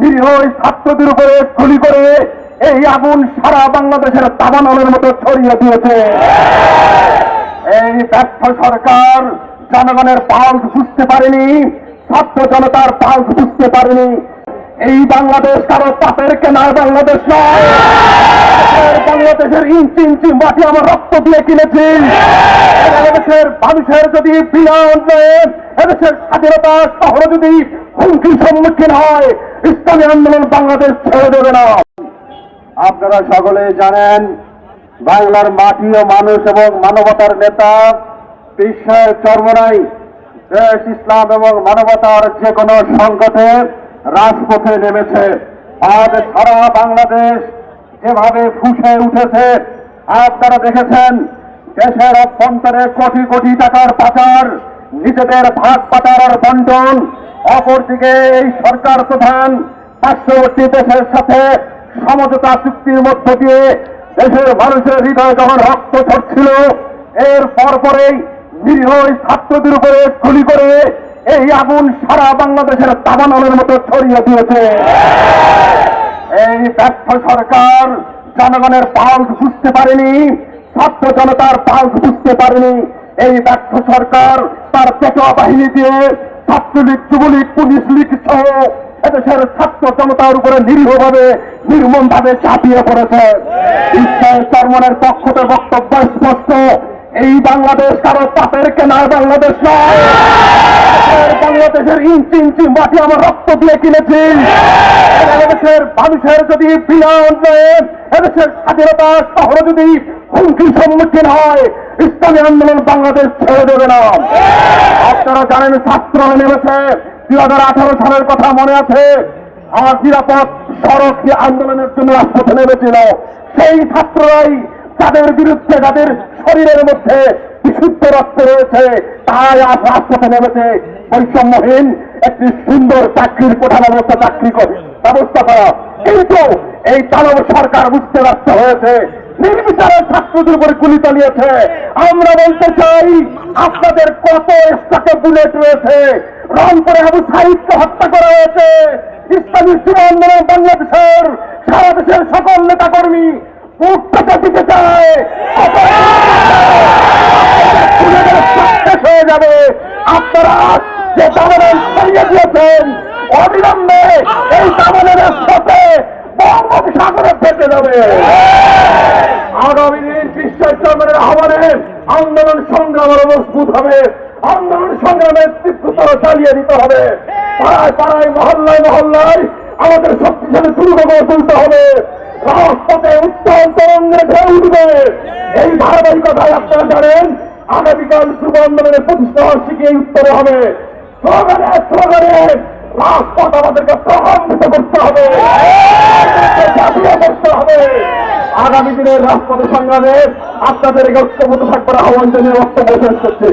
নিরীহ ছাত্রদের উপরে গুলি করে এই আগুন সারা বাংলাদেশের তাবানলের মতো ছড়িয়ে দিয়েছে। এই ব্যর্থ সরকার জনগণের পালস বুঝতে পারেনি, ছাত্র জনতার পালস বুঝতে পারেনি। এই বাংলাদেশ কারও পাপের কেনার বাংলাদেশ নয়। বাংলাদেশের ইঞ্চি ইঞ্চি মাটি আমার রক্ত দিয়ে কিনেছি। এদেশের মানুষের যদি বিনা উন্নয়ন এদেশের স্বাধীনতা শহর যদি হুমকির সম্মুখীন হয় ইসলামী আন্দোলন বাংলাদেশ ছেড়ে দেবে না। আপনারা সকলে জানেন, বাংলার মাটি ও মানুষ এবং মানবতার নেতা, বিশ্বের চর্মনাই, দেশ, ইসলাম এবং মানবতার যে কোনো সংকটে রাজপথে নেমেছে। আজ সারা বাংলাদেশ যেভাবে ফুসে উঠেছে, আপনারা দেখেছেন, দেশের অভ্যন্তরে কোটি কোটি টাকার পাচার, নিজেদের ভাগ পাচার বন্টন অপরদিকে এই সরকার প্রধান পার্শ্ববর্তী দেশের সাথে সমঝোতা চুক্তির মধ্য দিয়ে দেশের মানুষের হৃদয় যখন রক্ত ঝরছিল এর পরপরেই নিরীহ ছাত্রদের উপরে গুলি করে এই আগুন সারা বাংলাদেশের তাবানলের মতো ছড়িয়ে দিয়েছে। এই ব্যর্থ সরকার জনগণের পালস বুঝতে পারেনি, ছাত্র জনতার পালস বুঝতে পারেনি। এই ব্যর্থ সরকার তার পেটোয়া বাহিনী দিয়ে ছাত্রলীগ যুবলীগ, পুলিশ লীগ সহ এদেশের ছাত্র জনতার উপরে নিরীহভাবে নির্মম ভাবে চাপিয়ে পড়েছে। ইসরায়েল চর্মনের পক্ষ থেকে বক্তব্য স্পষ্ট, এই বাংলাদেশ কারও পাপের কেনার বাংলাদেশ নয়। বাংলাদেশের ইঞ্চি ইঞ্চি মাটি আমার রক্ত দিয়ে কিনেছি। এদেশের মানুষের যদি বিনা এদেশের স্বাধীনতা শহর যদি হুমকির সম্মুখীন হয় ইসলামী আন্দোলন বাংলাদেশ ছেড়ে দেবে না। আপনারা জানেন ছাত্র নেমেছে। দুই হাজার আঠারো সালের কথা মনে আছে? আমার নিরাপদ সড়ক আন্দোলনের জন্য রাজপথে নেমেছিল। সেই ছাত্ররাই তাদের বিরুদ্ধে তাদের শরীরের মধ্যে বিশুদ্ধ রক্ত রয়েছে তাই আজ রাজপথে নেমেছে। বৈষম্যহীন একটি সুন্দর চাকরির কোঠা ব্যবস্থা চাকরি করে ব্যবস্থা করা। কিন্তু এই দানব সরকার বুঝতে ব্যর্থ হয়েছে। নির্বিচারে ছাত্রদের উপরে গুলি চালিয়েছে। আমরা বলতে চাই আপনাদের কত এক্সট্রাকে বুলেট রয়েছে? রংপুরে আবু সাহিদকে হত্যা করা হয়েছে। ইসলামী আন্দোলন বাংলাদেশের, সারা দেশের সকল নেতাকর্মী উত্তরটা দিতে চায়। হয়ে যাবে। আপনারা যে দামনের সরিয়ে দিয়েছেন, অবিলম্বে এই দামনের সাথে বঙ্গোপসাগরে ফেটে যাবে। আগামী দিন বিশ্ব চন্দ্রের আহ্বানে আন্দোলন সংগ্রাম আরও মজবুত হবে। আন্দোলন সংগ্রামের তীব্রতর চালিয়ে দিতে হবে। পাড়ায় পাড়ায়, মহল্লায় মহল্লায় আমাদের শক্তিশালী দুর্গ গড়ে তুলতে হবে। রাজপথে উত্তম তরঙ্গে ঢেউ উঠবে। এই ধারাবাহিকতায় আপনারা জানেন, আগামীকাল যুব আন্দোলনের প্রতিষ্ঠা বার্ষিকী এই উত্তরে হবে। স্লোগানে স্লোগানে রাজপথ আমাদেরকে প্রভাবিত করতে হবে। জাতীয় করতে হবে। আগামী দিনের রাজপথের সংগ্রামে আপনাদের ঐক্যবদ্ধ থাকবার আহ্বান জানিয়ে বক্তব্য শেষ করছি।